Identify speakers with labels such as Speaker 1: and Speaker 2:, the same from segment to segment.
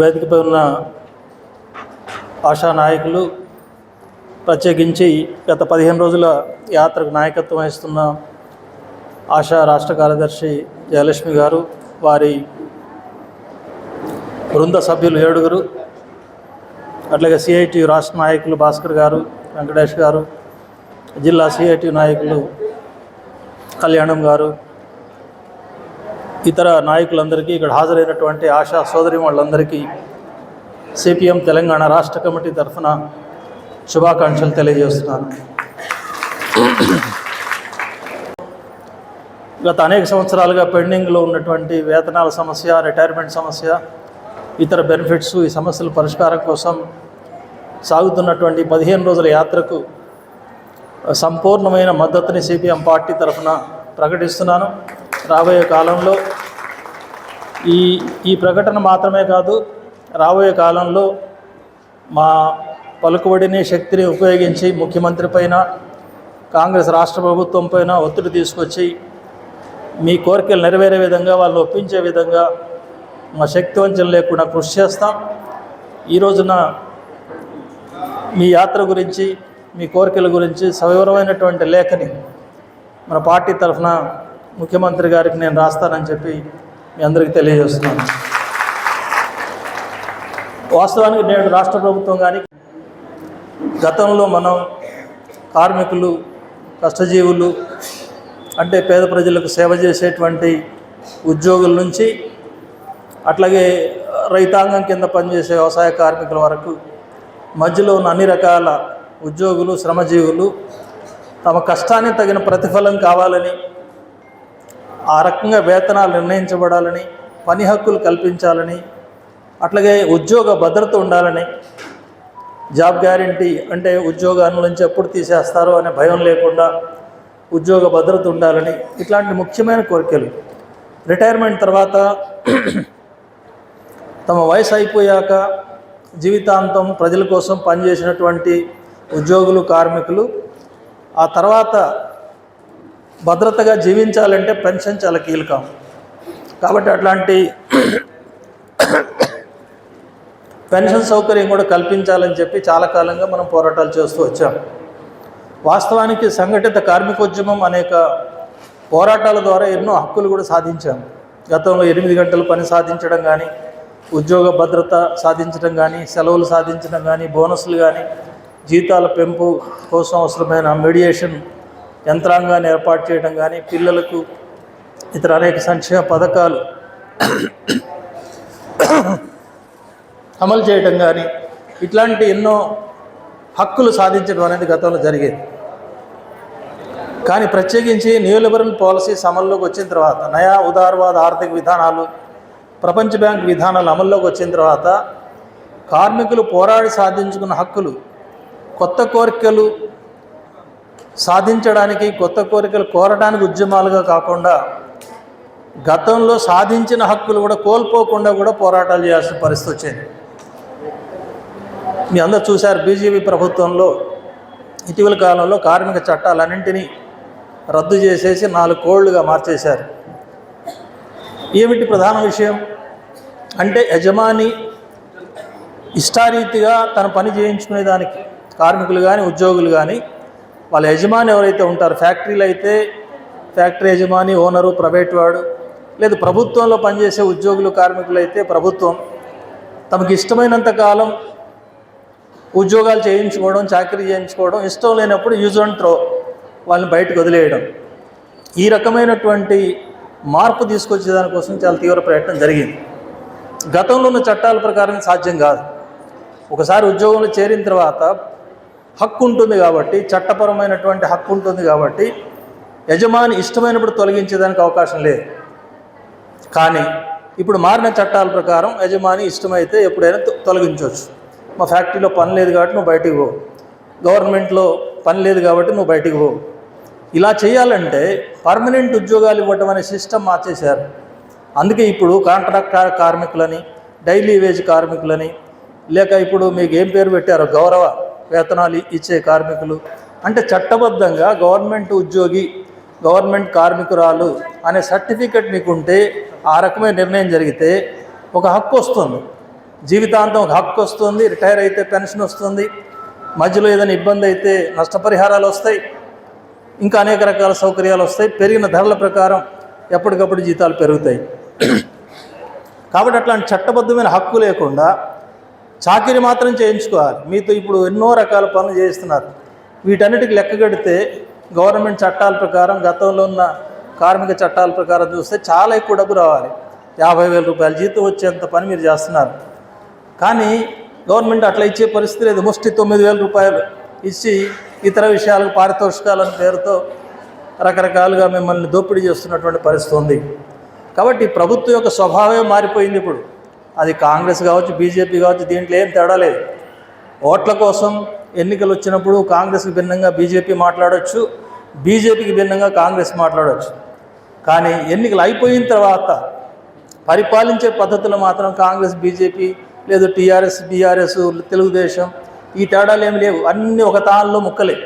Speaker 1: వేదికపై ఉన్న ఆశా నాయకులు ప్రత్యేకించి గత పదిహేను రోజుల యాత్రకు నాయకత్వం వహిస్తున్న ఆశా రాష్ట్ర కార్యదర్శి జయలక్ష్మి గారు వారి బృంద సభ్యులు ఏడుగురు అట్లాగే సిఐటి రాష్ట్ర నాయకులు భాస్కర్ గారు వెంకటేష్ గారు జిల్లా సిఐటి నాయకులు కళ్యాణం గారు ఇతర నాయకులందరికీ ఇక్కడ హాజరైనటువంటి ఆశా సోదరి వాళ్ళందరికీ సిపిఎం తెలంగాణ రాష్ట్ర కమిటీ తరఫున శుభాకాంక్షలు తెలియజేస్తున్నాను. గత అనేక సంవత్సరాలుగా పెండింగ్లో ఉన్నటువంటి వేతనాల సమస్య రిటైర్మెంట్ సమస్య ఇతర బెనిఫిట్స్ ఈ సమస్యల పరిష్కారం కోసం సాగుతున్నటువంటి పదిహేను రోజుల యాత్రకు సంపూర్ణమైన మద్దతుని సిపిఎం పార్టీ తరఫున ప్రకటిస్తున్నాను. రాబోయే కాలంలో ఈ ఈ ప్రకటన మాత్రమే కాదు రాబోయే కాలంలో మా పలుకుబడిని శక్తిని ఉపయోగించి ముఖ్యమంత్రి పైన కాంగ్రెస్ రాష్ట్ర ప్రభుత్వం పైన ఒత్తిడి తీసుకొచ్చి మీ కోరికలు నెరవేరే విధంగా వాళ్ళు ఒప్పించే విధంగా మా శక్తివంచన లేకుండా కృషి చేస్తాం. ఈ రోజున మీ యాత్ర గురించి మీ కోరికల గురించి సవివరమైనటువంటి లేఖని మన పార్టీ తరఫున ముఖ్యమంత్రి గారికి నేను రాస్తానని చెప్పి మీ అందరికీ తెలియజేస్తున్నాను. వాస్తవానికి నేడు రాష్ట్ర ప్రభుత్వం కానీ గతంలో మనం కార్మికులు కష్టజీవులు అంటే పేద ప్రజలకు సేవ చేసేటువంటి ఉద్యోగుల నుంచి అట్లాగే రైతాంగం కింద పనిచేసే వ్యవసాయ కార్మికుల వరకు మధ్యలో ఉన్న అన్ని రకాల ఉద్యోగులు శ్రమజీవులు తమ కష్టానికి తగిన ప్రతిఫలం కావాలని ఆ రకంగా వేతనాలు నిర్ణయించబడాలని పని హక్కులు కల్పించాలని అట్లాగే ఉద్యోగ భద్రత ఉండాలని జాబ్ గ్యారంటీ అంటే ఉద్యోగాల నుంచి ఎప్పుడు తీసేస్తారో అనే భయం లేకుండా ఉద్యోగ భద్రత ఉండాలని ఇట్లాంటి ముఖ్యమైన కోరికలు. రిటైర్మెంట్ తర్వాత తమ వయసు అయిపోయాక జీవితాంతం ప్రజల కోసం పనిచేసినటువంటి ఉద్యోగులు కార్మికులు ఆ తర్వాత భద్రతగా జీవించాలంటే పెన్షన్ చాలా కీలకం. కాబట్టి అట్లాంటి పెన్షన్ సౌకర్యం కూడా కల్పించాలని చెప్పి చాలా కాలంగా మనం పోరాటాలు చేస్తూ వచ్చాం. వాస్తవానికి సంఘటిత కార్మికోద్యమం అనేక పోరాటాల ద్వారా ఎన్నో హక్కులు కూడా సాధించాం. గతంలో ఎనిమిది గంటలు పని సాధించడం కానీ ఉద్యోగ భద్రత సాధించడం కానీ సెలవులు సాధించడం కానీ బోనస్లు కానీ జీతాల పెంపు కోసం అవసరమైన మీడియేషన్ యంత్రాంగాన్ని ఏర్పాటు చేయడం కానీ పిల్లలకు ఇతర అనేక సంక్షేమ పథకాలు అమలు చేయడం కానీ ఇట్లాంటి ఎన్నో హక్కులు సాధించడం అనేది గతంలో జరిగేది. కానీ ప్రత్యేకించి న్యూలిబరల్ పాలసీస్ అమల్లోకి వచ్చిన తర్వాత నయా ఉదారవాద ఆర్థిక విధానాలు ప్రపంచ బ్యాంక్ విధానాలు అమల్లోకి వచ్చిన తర్వాత కార్మికులు పోరాడి సాధించుకున్న హక్కులు కొత్త కోరికలు సాధించడానికి కొత్త కోరికలు కోరడానికి ఉద్యమాలుగా కాకుండా గతంలో సాధించిన హక్కులు కూడా కోల్పోకుండా కూడా పోరాటాలు చేయాల్సిన పరిస్థితి వచ్చింది. మీ అందరూ చూశారు బీజేపీ ప్రభుత్వంలో ఇటీవల కాలంలో కార్మిక చట్టాలన్నింటినీ రద్దు చేసేసి నాలుగు కోళ్ళుగా మార్చేశారు. ఏమిటి ప్రధాన విషయం? అంటే యజమాని ఇష్టారీతిగా తన పని చేయించుకునే దానికి కార్మికులు కానీ ఉద్యోగులు కానీ వాళ్ళ యజమాని ఎవరైతే ఉంటారో ఫ్యాక్టరీలు అయితే ఫ్యాక్టరీ యజమాని ఓనరు ప్రైవేట్ వాడు లేదు ప్రభుత్వంలో పనిచేసే ఉద్యోగులు కార్మికులు అయితే ప్రభుత్వం తమకు ఇష్టమైనంత కాలం ఉద్యోగాలు చేయించుకోవడం చాకరీ చేయించుకోవడం ఇష్టం లేనప్పుడు యూజ్ అండ్ త్రో వాళ్ళని బయటకు వదిలేయడం. ఈ రకమైనటువంటి మార్పు తీసుకొచ్చే దానికోసం చాలా తీవ్ర ప్రయత్నం జరిగింది. గతంలో ఉన్న చట్టాల ప్రకారం సాధ్యం కాదు. ఒకసారి ఉద్యోగంలో చేరిన తర్వాత హక్కు ఉంటుంది కాబట్టి చట్టపరమైనటువంటి హక్కు ఉంటుంది కాబట్టి యజమాని ఇష్టమైనప్పుడు తొలగించేదానికి అవకాశం లేదు. కానీ ఇప్పుడు మారిన చట్టాల ప్రకారం యజమాని ఇష్టమైతే ఎప్పుడైనా తొ- తొలగించవచ్చు. మా ఫ్యాక్టరీలో పని లేదు కాబట్టి నువ్వు బయటికి పో. గవర్నమెంట్లో పని లేదు కాబట్టి నువ్వు బయటికి పో. ఇలా చేయాలంటే పర్మనెంట్ ఉద్యోగాలు ఇవ్వటం అనే సిస్టమ్ మార్చేశారు. అందుకే ఇప్పుడు కాంట్రాక్ట్ కార్మికులని డైలీ వేజ్ కార్మికులని లేక ఇప్పుడు మీకు ఏం పేరు పెట్టారు గౌరవ వేతనాలు ఇచ్చే కార్మికులు. అంటే చట్టబద్ధంగా గవర్నమెంట్ ఉద్యోగి గవర్నమెంట్ కార్మికురాలు అనే సర్టిఫికెట్ మీకు ఉంటే ఆ రకమైన నిర్ణయం జరిగితే ఒక హక్కు వస్తుంది. జీవితాంతం ఒక హక్కు వస్తుంది రిటైర్ అయితే పెన్షన్ వస్తుంది మధ్యలో ఏదైనా ఇబ్బంది అయితే నష్టపరిహారాలు వస్తాయి ఇంకా అనేక రకాల సౌకర్యాలు వస్తాయి పెరిగిన ధరల ప్రకారం ఎప్పటికప్పుడు జీతాలు పెరుగుతాయి. కాబట్టి అట్లాంటి చట్టబద్ధమైన హక్కు లేకుండా చాకిరి మాత్రం చేయించుకోవాలి. మీతో ఇప్పుడు ఎన్నో రకాల పనులు చేస్తున్నారు. వీటన్నిటికి లెక్క కడితే గవర్నమెంట్ చట్టాల ప్రకారం గతంలో ఉన్న కార్మిక చట్టాల ప్రకారం చూస్తే చాలా ఎక్కువ డబ్బు రావాలి. యాభై వేల రూపాయల జీతం వచ్చేంత పని మీరు చేస్తున్నారు. కానీ గవర్నమెంట్ అట్లా ఇచ్చే పరిస్థితి లేదు. ముష్టి తొమ్మిది వేల రూపాయలు ఇచ్చి ఇతర విషయాలకు పారితోషికాలని పేరుతో రకరకాలుగా మిమ్మల్ని దోపిడీ చేస్తున్నటువంటి పరిస్థితి ఉంది. కాబట్టి ప్రభుత్వం యొక్క స్వభావమే మారిపోయింది ఇప్పుడు. అది కాంగ్రెస్ కావచ్చు బీజేపీ కావచ్చు దీంట్లో ఏం తేడా లేదు. ఓట్ల కోసం ఎన్నికలు వచ్చినప్పుడు కాంగ్రెస్కి భిన్నంగా బీజేపీ మాట్లాడవచ్చు బీజేపీకి భిన్నంగా కాంగ్రెస్ మాట్లాడవచ్చు కానీ ఎన్నికలు అయిపోయిన తర్వాత పరిపాలించే పద్ధతులు మాత్రం కాంగ్రెస్ బీజేపీ లేదు టీఆర్ఎస్ బీఆర్ఎస్ తెలుగుదేశం ఈ తేడాలు ఏమి లేవు. అన్నీ ఒక తాళ్ళలో ముక్కలే.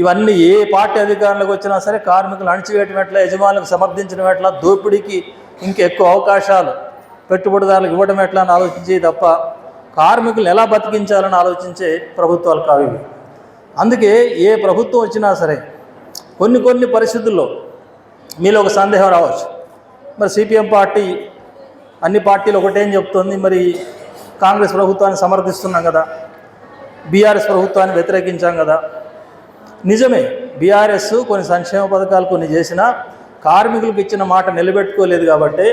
Speaker 1: ఇవన్నీ ఏ పార్టీ అధికారంలోకి వచ్చినా సరే కార్మికులు అణచివేయటం ఎట్లా యజమానులకు సమర్థించడం ఎట్లా దోపిడీకి ఇంకెక్కువ అవకాశాలు. పెట్టుబడిదారులకు ఇవ్వడం ఎట్లా అని ఆలోచించే తప్ప కార్మికులను ఎలా బతికించాలని ఆలోచించే ప్రభుత్వాలు కావు ఇవి. అందుకే ఏ ప్రభుత్వం వచ్చినా సరే కొన్ని కొన్ని పరిస్థితుల్లో మీలో ఒక సందేహం రావచ్చు. మరి సిపిఎం పార్టీ అన్ని పార్టీలు ఒకటేం చెప్తుంది. మరి కాంగ్రెస్ ప్రభుత్వాన్ని సమర్థిస్తున్నాం కదా. బీఆర్ఎస్ ప్రభుత్వాన్ని వ్యతిరేకించాం కదా. నిజమే బీఆర్ఎస్ కొన్ని సంక్షేమ పథకాలు కొన్ని చేసినా కార్మికులకు ఇచ్చిన మాట నిలబెట్టుకోలేదు కాబట్టి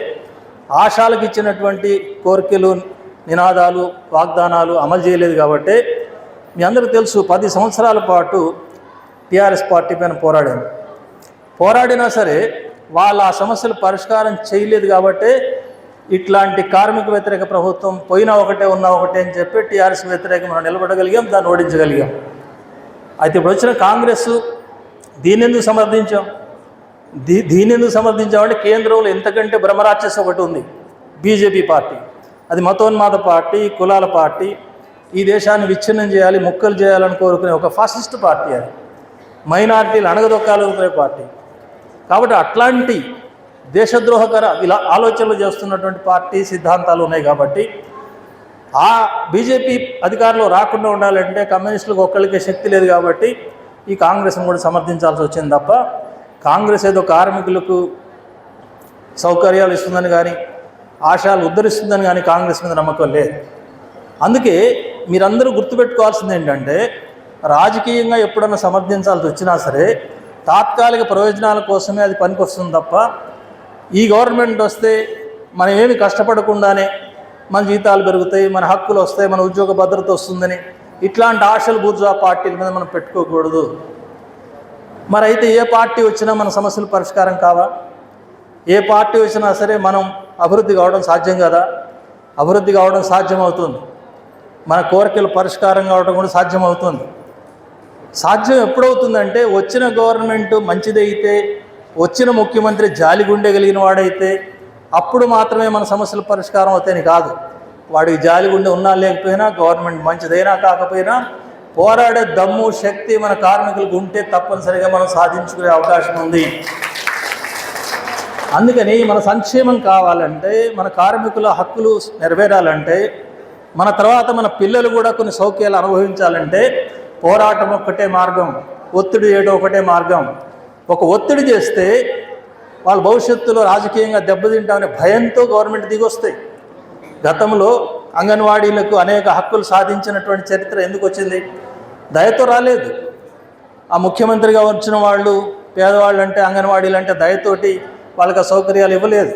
Speaker 1: ఆశాలకు ఇచ్చినటువంటి కోరికలు నినాదాలు వాగ్దానాలు అమలు చేయలేదు కాబట్టి మీ అందరికీ తెలుసు పది సంవత్సరాల పాటు టీఆర్ఎస్ పార్టీ పైన పోరాడాను పోరాడినా సరే వాళ్ళ ఆ సమస్యలు పరిష్కారం చేయలేదు కాబట్టి ఇట్లాంటి కార్మిక వ్యతిరేక ప్రభుత్వం పోయినా ఒకటే ఉన్నా ఒకటే అని చెప్పి టీఆర్ఎస్ వ్యతిరేకం మనం నిలబడగలిగాం దాన్ని ఓడించగలిగాం. అయితే ఇప్పుడు వచ్చిన కాంగ్రెస్ దీన్ని ఎందుకు సమర్థించాం? దీ దీనిని సమర్థించామంటే కేంద్రంలో ఎంతకంటే బ్రహ్మరాక్షస్ ఒకటి ఉంది. BJP party. అది మతోన్మాద పార్టీ కులాల పార్టీ. ఈ దేశాన్ని విచ్ఛిన్నం చేయాలి ముక్కలు చేయాలని కోరుకునే ఒక ఫాసిస్ట్ పార్టీ అది. మైనార్టీలు అణగదొక్కాలనుకునే పార్టీ. కాబట్టి అట్లాంటి దేశద్రోహకర ఇలా ఆలోచనలు చేస్తున్నటువంటి పార్టీ సిద్ధాంతాలు ఉన్నాయి కాబట్టి ఆ బీజేపీ అధికారంలో రాకుండా ఉండాలంటే కమ్యూనిస్టులకు ఒక్కళ్ళకే శక్తి లేదు కాబట్టి ఈ కాంగ్రెస్ను కూడా సమర్థించాల్సి వచ్చింది తప్ప కాంగ్రెస్ ఏదో కార్మికులకు సౌకర్యాలు ఇస్తుందని కానీ ఆశాలు ఉద్ధరిస్తుందని కానీ కాంగ్రెస్ మీద నమ్మకం లేదు. అందుకే మీరందరూ గుర్తుపెట్టుకోవాల్సింది ఏంటంటే రాజకీయంగా ఎప్పుడన్నా సమర్థించాల్సి వచ్చినా సరే తాత్కాలిక ప్రయోజనాల కోసమే అది పనికొస్తుంది తప్ప ఈ గవర్నమెంట్ వస్తే మనం ఏమి కష్టపడకుండానే మన జీతాలు పెరుగుతాయి మన హక్కులు వస్తాయి మన ఉద్యోగ భద్రత వస్తుందని ఇట్లాంటి ఆశలు బూర్జా పార్టీల మీద మనం పెట్టుకోకూడదు. మరి అయితే ఏ పార్టీ వచ్చినా మన సమస్యలు పరిష్కారం కావా? ఏ పార్టీ వచ్చినా సరే మనం అభివృద్ధి కావడం సాధ్యం కదా? అభివృద్ధి కావడం సాధ్యమవుతుంది. మన కోరికలు పరిష్కారం కావడం కూడా సాధ్యమవుతుంది. సాధ్యం ఎప్పుడవుతుందంటే వచ్చిన గవర్నమెంట్ మంచిదైతే వచ్చిన ముఖ్యమంత్రి జాలిగుండె కలిగిన వాడైతే అప్పుడు మాత్రమే మన సమస్యలు పరిష్కారం అవుతాయని కాదు. వాడికి జాలి గుండె ఉన్నా లేకపోయినా గవర్నమెంట్ మంచిదైనా కాకపోయినా పోరాడే దమ్ము శక్తి మన కార్మికులకు ఉంటే తప్పనిసరిగా మనం సాధించుకునే అవకాశం ఉంది. అందుకని మన సంక్షేమం కావాలంటే మన కార్మికుల హక్కులు నెరవేరాలంటే మన తర్వాత మన పిల్లలు కూడా కొన్ని సౌఖ్యాలు అనుభవించాలంటే పోరాటం ఒక్కటే మార్గం ఒత్తిడి చేయడం ఒకటే మార్గం. ఒక ఒత్తిడి చేస్తే వాళ్ళ భవిష్యత్తులో రాజకీయంగా దెబ్బతింటామనే భయంతో గవర్నమెంట్ దిగొస్తాయి. గతంలో అంగన్వాడీలకు అనేక హక్కులు సాధించినటువంటి చరిత్ర ఎందుకు వచ్చింది? దయతో రాలేదు. ఆ ముఖ్యమంత్రిగా వచ్చిన వాళ్ళు పేదవాళ్ళు అంటే అంగన్వాడీలు అంటే దయతోటి వాళ్ళకి సౌకర్యాలు ఇవ్వలేదు.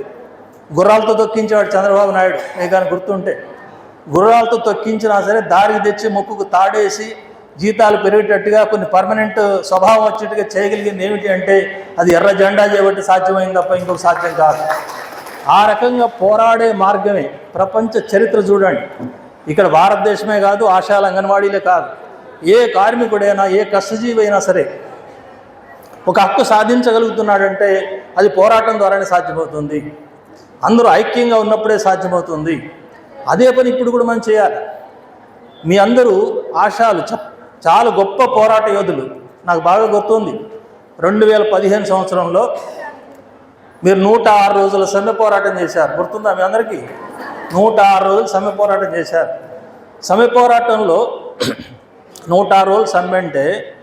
Speaker 1: గుర్రాలతో తొక్కించేవాడు చంద్రబాబు నాయుడు మీకు కానీ గుర్తుంటే. గుర్రాలతో తొక్కించినా సరే దారికి తెచ్చి ముక్కుకు తాడేసి జీతాలు పెరిగేటట్టుగా కొన్ని పర్మనెంట్ స్వభావం వచ్చేట్టుగా చేయగలిగింది ఏమిటి అంటే అది ఎర్ర జెండా చేయబట్టి సాధ్యమైంది తప్ప ఇంకొక సాధ్యం కాదు. ఆ రకంగా పోరాడే మార్గమే ప్రపంచ చరిత్ర చూడండి. ఇక్కడ భారతదేశమే కాదు ఆశాల అంగన్వాడీలే కాదు. ఏ కార్మికుడైనా ఏ కష్టజీవి అయినా సరే ఒక హక్కు సాధించగలుగుతున్నాడంటే అది పోరాటం ద్వారానే సాధ్యమవుతుంది. అందరూ ఐక్యంగా ఉన్నప్పుడే సాధ్యమవుతుంది. అదే పని ఇప్పుడు కూడా మనం చేయాలి. మీ అందరూ ఆశాలు చ- చాలా గొప్ప పోరాట యోధులు. నాకు బాగా గుర్తుంది. రెండు వేల పదిహేను సంవత్సరంలో మీరు నూట ఆరు రోజుల సమ్మె పోరాటం చేశారు. గుర్తుందా మీ అందరికీ? నూట ఆరు రోజులు సమ్మె పోరాటం చేశారు. సమ్మె పోరాటంలో నూట ఆరు రోజులు సమ్మె అంటే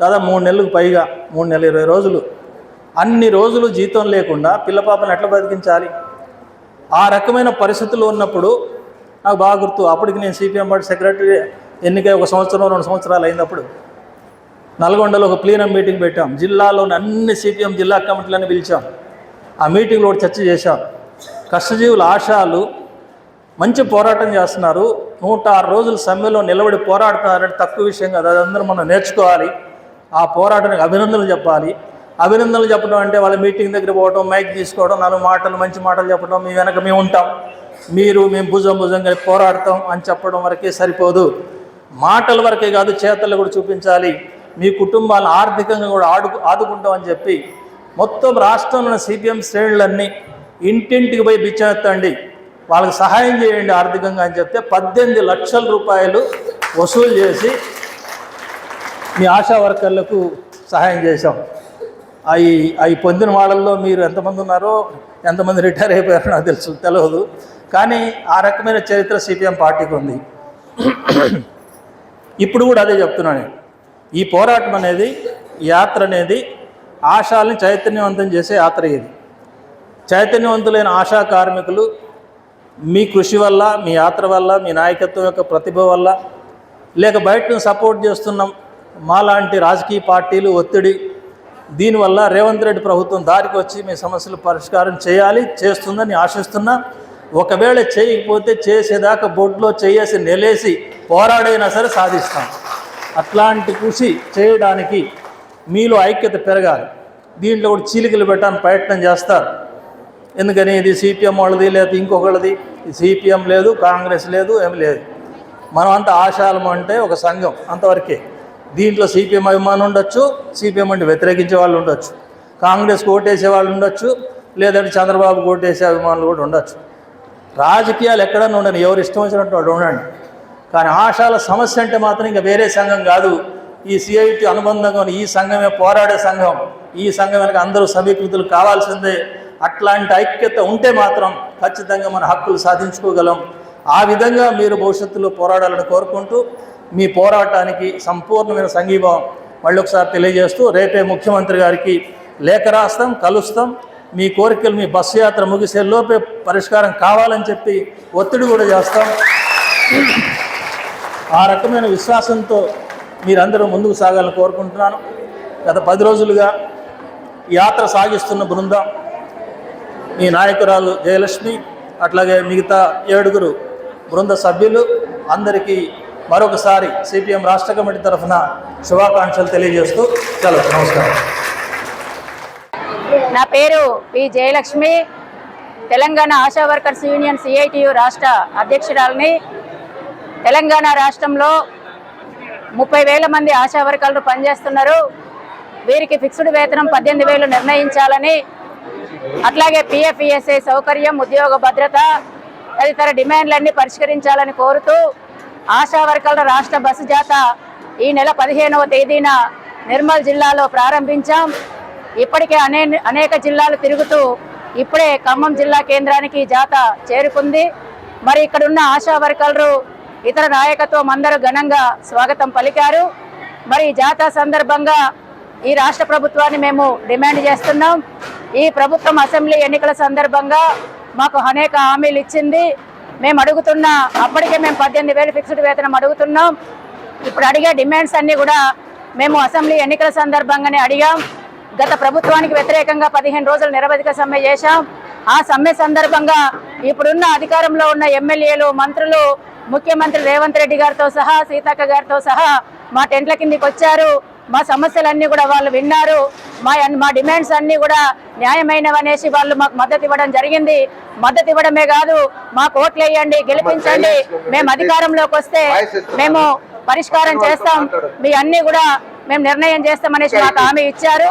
Speaker 1: దాదాపు మూడు నెలలకు పైగా మూడు నెలల ఇరవై రోజులు. అన్ని రోజులు జీతం లేకుండా పిల్ల పాపను ఎట్లా బతికించాలి? ఆ రకమైన పరిస్థితులు ఉన్నప్పుడు నాకు బాగా గుర్తు. అప్పటికి నేను సిపిఎం పార్టీ సెక్రటరీ ఎన్నికై ఒక సంవత్సరం రెండు సంవత్సరాలు అయినప్పుడు నల్గొండలో ఒక ప్లీనం మీటింగ్ పెట్టాం. జిల్లాలోని అన్ని సిపిఎం జిల్లా కమిటీలను పిలిచాం. ఆ మీటింగ్లో చర్చ చేశాం. కష్టజీవుల ఆశాలు మంచి పోరాటం చేస్తున్నారు. నూట ఆరు రోజులు సమ్మెలో నిలబడి పోరాడుతున్నారంటే తక్కువ విషయం కాదు. అదందరూ మనం నేర్చుకోవాలి. ఆ పోరాటానికి అభినందనలు చెప్పాలి. అభినందనలు చెప్పడం అంటే వాళ్ళ మీటింగ్ దగ్గర పోవడం మైక్ తీసుకోవడం నాలుగు మాటలు మంచి మాటలు చెప్పడం మీ వెనక మేము ఉంటాం. మీరు మేము భుజం భుజం కలిపి పోరాడతాం అని చెప్పడం వరకే సరిపోదు. మాటల వరకే కాదు చేతలు కూడా చూపించాలి. మీ కుటుంబాలను ఆర్థికంగా కూడా ఆడు ఆదుకుంటామని చెప్పి మొత్తం రాష్ట్రంలో సిపిఎం శ్రేణులన్నీ ఇంటింటికి పోయి బిచ్చెత్తండి వాళ్ళకి సహాయం చేయండి ఆర్థికంగా అని చెప్తే పద్దెనిమిది లక్షల రూపాయలు వసూలు చేసి మీ ఆశా వర్కర్లకు సహాయం చేశాం. అవి అవి పొందిన వాళ్ళల్లో మీరు ఎంతమంది ఉన్నారో ఎంతమంది రిటైర్ అయిపోయారో నాకు తెలుసు తెలియదు కానీ ఆ రకమైన చరిత్ర సిపిఎం పార్టీకి ఉంది. ఇప్పుడు కూడా అదే చెప్తున్నాను నేను. ఈ పోరాటం అనేది యాత్ర అనేది ఆశాలని చైతన్యవంతం చేసే యాత్ర ఇది. చైతన్యవంతులైన ఆశా కార్మికులు మీ కృషి వల్ల మీ యాత్ర వల్ల మీ నాయకత్వం యొక్క ప్రతిభ వల్ల లేక బయట సపోర్ట్ చేస్తున్నాం మాలాంటి రాజకీయ పార్టీలు ఒత్తిడి దీనివల్ల రేవంత్ రెడ్డి ప్రభుత్వం దారికి వచ్చి మీ సమస్యలు పరిష్కారం చేయాలి చేస్తుందని ఆశిస్తున్నా. ఒకవేళ చేయకపోతే చేసేదాకా బొడ్లో చేసి నెలేసి పోరాడైనా సరే సాధిస్తాం. అట్లాంటి కృషి చేయడానికి మీలో ఐక్యత పెరగాలి. దీంట్లో కూడా చీలికలు పెట్టడానికి ప్రయత్నం చేస్తారు. ఎందుకని ఇది సిపిఎం వాళ్ళది లేదా ఇంకొకళ్ళది? సిపిఎం లేదు కాంగ్రెస్ లేదు ఏం లేదు. మనం అంతా ఆశాలం అంటే ఒక సంఘం అంతవరకే. దీంట్లో సిపిఎం అభిమానం ఉండొచ్చు సిపిఎం అంటే వ్యతిరేకించే వాళ్ళు ఉండొచ్చు. కాంగ్రెస్ ఓటేసే వాళ్ళు ఉండొచ్చు లేదంటే చంద్రబాబు ఓటేసే అభిమానులు కూడా ఉండొచ్చు. రాజకీయాలు ఎక్కడన్నా ఉండని ఎవరు ఇష్టం వచ్చినట్టు వాడు ఉండండి. కానీ ఆశాల సమస్య అంటే మాత్రం ఇంకా వేరే సంఘం కాదు. ఈ సిఐటి అనుబంధంగా ఈ సంఘమే పోరాడే సంఘం. ఈ సంఘం వెనక అందరూ సమీకృతులు కావాల్సిందే. అట్లాంటి ఐక్యత ఉంటే మాత్రం ఖచ్చితంగా మన హక్కులు సాధించుకోగలం. ఆ విధంగా మీరు భవిష్యత్తులో పోరాడాలని కోరుకుంటూ మీ పోరాటానికి సంపూర్ణమైన సంఘీభావం మళ్ళీ ఒకసారి తెలియజేస్తూ రేపే ముఖ్యమంత్రి గారికి లేఖ రాస్తాం కలుస్తాం. మీ కోరికలు మీ బస్సు యాత్ర ముగిసే లోపే పరిష్కారం కావాలని చెప్పి ఒత్తిడి కూడా చేస్తాం. ఆ రకమైన విశ్వాసంతో మీరందరూ ముందుకు సాగాలని కోరుకుంటున్నాను. గత పది రోజులుగా యాత్ర సాగిస్తున్న బృందం మీ నాయకురాలు జయలక్ష్మి అట్లాగే మిగతా ఏడుగురు బృంద సభ్యులు అందరికీ మరొకసారి సిపిఎం రాష్ట్ర కమిటీ తరఫున శుభాకాంక్షలు తెలియజేస్తూ సెలవు. నమస్కారం.
Speaker 2: నా పేరు P. Jayalakshmi. Telangana Asha workers union CITU రాష్ట్ర అధ్యక్షురాలని. తెలంగాణ రాష్ట్రంలో ముప్పై వేల మంది ఆశా వర్కర్లు పనిచేస్తున్నారు. వీరికి ఫిక్స్డ్ వేతనం పద్దెనిమిది వేలు నిర్ణయించాలని అట్లాగే పిఎఫ్ఈఎస్ఐ సౌకర్యం ఉద్యోగ భద్రత తదితర డిమాండ్లన్నీ పరిష్కరించాలని కోరుతూ ఆశా వర్కర్ల రాష్ట్ర బస్సు జాత ఈ నెల పదిహేనవ తేదీన నిర్మల్ జిల్లాలో ప్రారంభించాం. ఇప్పటికే అనే అనేక జిల్లాలు తిరుగుతూ ఇప్పుడే ఖమ్మం జిల్లా కేంద్రానికి జాత చేరుకుంది. మరి ఇక్కడున్న ఆశా వర్కర్లు ఇతర నాయకత్వం అందరూ ఘనంగా స్వాగతం పలికారు. మరి ఈ జాతా సందర్భంగా ఈ రాష్ట్ర ప్రభుత్వాన్ని మేము డిమాండ్ చేస్తున్నాం. ఈ ప్రభుత్వం అసెంబ్లీ ఎన్నికల సందర్భంగా మాకు అనేక హామీలు ఇచ్చింది. మేము అడుగుతున్న అప్పటికే మేము పద్దెనిమిది వేలు ఫిక్స్డ్ వేతనం అడుగుతున్నాం. ఇప్పుడు అడిగే డిమాండ్స్ అన్నీ కూడా మేము అసెంబ్లీ ఎన్నికల సందర్భంగానే అడిగాం. గత ప్రభుత్వానికి వ్యతిరేకంగా పదిహేను రోజులు నిరవధిక సమ్మె చేశాం. ఆ సమ్మె సందర్భంగా ఇప్పుడున్న అధికారంలో ఉన్న ఎమ్మెల్యేలు మంత్రులు ముఖ్యమంత్రి రేవంత్ రెడ్డి గారితో సహా సీతక్క గారితో సహా మా టెంట్ల కిందికి వచ్చారు. మా సమస్యలన్నీ కూడా వాళ్ళు విన్నారు. మా మా డిమాండ్స్ అన్నీ కూడా న్యాయమైనవనేసి వాళ్ళు మాకు మద్దతు ఇవ్వడం జరిగింది. మద్దతు ఇవ్వడమే కాదు మాకు ఓట్లు వేయండి గెలిపించండి. మేము అధికారంలోకి వస్తే మేము పరిష్కారం చేస్తాం. మీ అన్ని కూడా మేము నిర్ణయం చేస్తామనేసి మాకు హామీ ఇచ్చారు.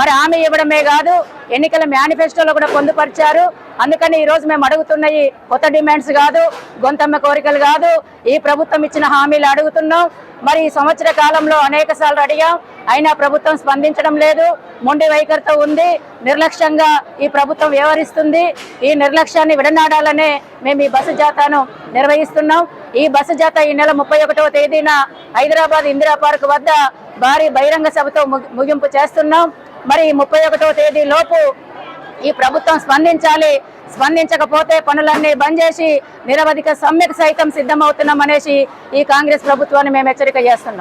Speaker 2: మరి హామీ ఇవ్వడమే కాదు ఎన్నికల మేనిఫెస్టోలో కూడా పొందుపరిచారు. అందుకని ఈ రోజు మేము అడుగుతున్నవి కొత్త డిమాండ్స్ కాదు గొంతమ్మ కోరికలు కాదు. ఈ ప్రభుత్వం ఇచ్చిన హామీలు అడుగుతున్నాం. మరి ఈ సంవత్సర కాలంలో అనేక సార్లు అడిగాం. అయినా ప్రభుత్వం స్పందించడం లేదు. మొండి వైఖరితో ఉంది. నిర్లక్ష్యంగా ఈ ప్రభుత్వం వ్యవహరిస్తుంది. ఈ నిర్లక్ష్యాన్ని విడనాడాలనే మేము ఈ బస్సు జాతాను నిర్వహిస్తున్నాం. ఈ బస్సు జాత ఈ నెల ముప్పై తేదీన హైదరాబాద్ ఇందిరా పార్క్ వద్ద భారీ బహిరంగ సభతో ముగింపు చేస్తున్నాం. మరి ముప్పై ఒకటో తేదీ లోపు ఈ ప్రభుత్వం స్పందించాలి. స్పందించకపోతే పనులన్నీ బంద్ చేసి నిరవధిక సమ్మెకు సైతం సిద్ధమవుతున్నాం అనేసి ఈ కాంగ్రెస్ ప్రభుత్వాన్ని మేము హెచ్చరిక చేస్తున్నాం.